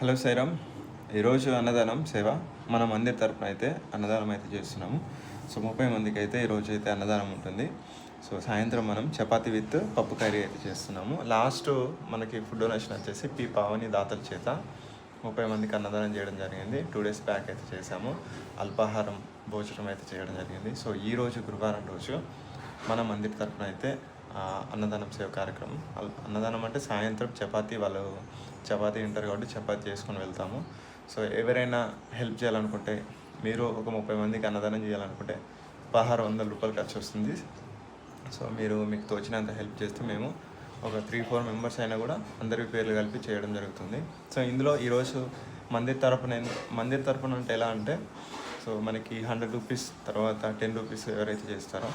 Hello Sairam. ఈరోజు అన్నదానం సేవ. మన మందిర్ తరపున అయితే అన్నదానం అయితే చేస్తున్నాము. సో ముప్పై మందికి అయితే ఈరోజు అయితే అన్నదానం ఉంటుంది. సో సాయంత్రం మనం చపాతీ విత్ పప్పు కర్రీ అయితే చేస్తున్నాము. లాస్ట్ మనకి ఫుడ్ డొనేషన్ వచ్చేసి పి పావని దాతల చేత ముప్పై మందికి అన్నదానం చేయడం జరిగింది. టూ డేస్ బ్యాక్ అయితే చేసాము అల్పాహారం భోజనం అయితే చేయడం జరిగింది. సో ఈ రోజు గురువారం రోజు మన మందిర్ తరపున అయితే అన్నదానం సేవ కార్యక్రమం. అన్నదానం అంటే సాయంత్రం చపాతీ వాళ్ళు చపాతీ తింటారు కాబట్టి చపాతీ చేసుకొని వెళ్తాము. సో ఎవరైనా హెల్ప్ చేయాలనుకుంటే మీరు ఒక ముప్పై మందికి అన్నదానం చేయాలనుకుంటే పదహారు వందల రూపాయలు ఖర్చు వస్తుంది. సో మీరు మీకు తోచినంత హెల్ప్ చేస్తే మేము ఒక త్రీ ఫోర్ మెంబర్స్ అయినా కూడా అందరి పేర్లు కలిపి చేయడం జరుగుతుంది. సో ఇందులో ఈరోజు మందిర్ తరపున మందిర్ తరపున అంటే ఎలా అంటే సో మనకి హండ్రెడ్ రూపీస్ తర్వాత టెన్ రూపీస్ ఎవరైతే చేస్తారో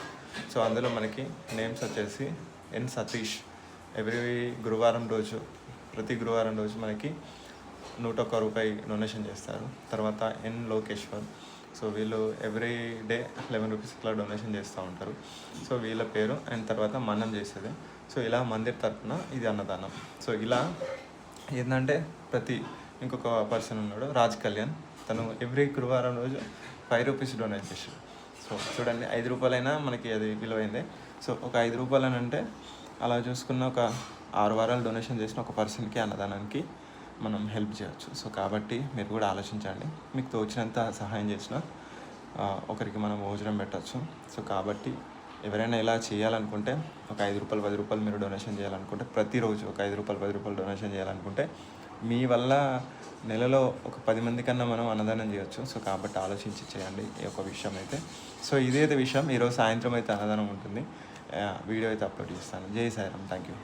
సో అందులో మనకి నేమ్స్ వచ్చేసి ఎన్ సతీష్. ఎవ్రీ గురువారం రోజు ప్రతి గురువారం రోజు మనకి నూట ఒక్క రూపాయి డొనేషన్ చేస్తారు. తర్వాత ఎన్ లోకేశ్వర్. సో వీళ్ళు ఎవ్రీ డే లెవెన్ రూపీస్ ఇట్లా డొనేషన్ చేస్తూ ఉంటారు. సో వీళ్ళ పేరు అండ్ తర్వాత మనం చేసేది. సో ఇలా మందిర్ తరఫున ఇది అన్నదానం. సో ఇలా ఏంటంటే ప్రతి ఇంకొక పర్సన్ ఉన్నాడు రాజ్ కళ్యాణ్. తను ఎవ్రీ గురువారం రోజు ఫైవ్ రూపీస్ డొనేట్ చేశాడు. సో చూడండి ఐదు రూపాయలైనా మనకి అది విలువైంది. సో ఒక ఐదు రూపాయలు అని అంటే అలా చూసుకున్న ఒక ఆరు వారాలు డొనేషన్ చేసిన ఒక పర్సన్కి అన్నదానానికి మనం హెల్ప్ చేయొచ్చు. సో కాబట్టి మీరు కూడా ఆలోచించండి. మీకు తోచినంత సహాయం చేసిన ఒకరికి మనం భోజనం పెట్టచ్చు. సో కాబట్టి ఎవరైనా ఇలా చేయాలనుకుంటే ఒక ఐదు రూపాయలు పది రూపాయలు మీరు డొనేషన్ చేయాలనుకుంటే ప్రతిరోజు ఒక ఐదు రూపాయలు పది రూపాయలు డొనేషన్ చేయాలనుకుంటే మీ వల్ల నెలలో ఒక పది మంది కన్నా మనం అన్నదానం చేయొచ్చు. సో కాబట్టి ఆలోచించి చేయండి ఈ యొక్క విషయం అయితే. సో ఇదైతే విషయం. ఈరోజు సాయంత్రం అయితే అన్నదానం ఉంటుంది. వీడియో అయితే అప్లోడ్ చేస్తాను. జై సాయిరామ్. Thank you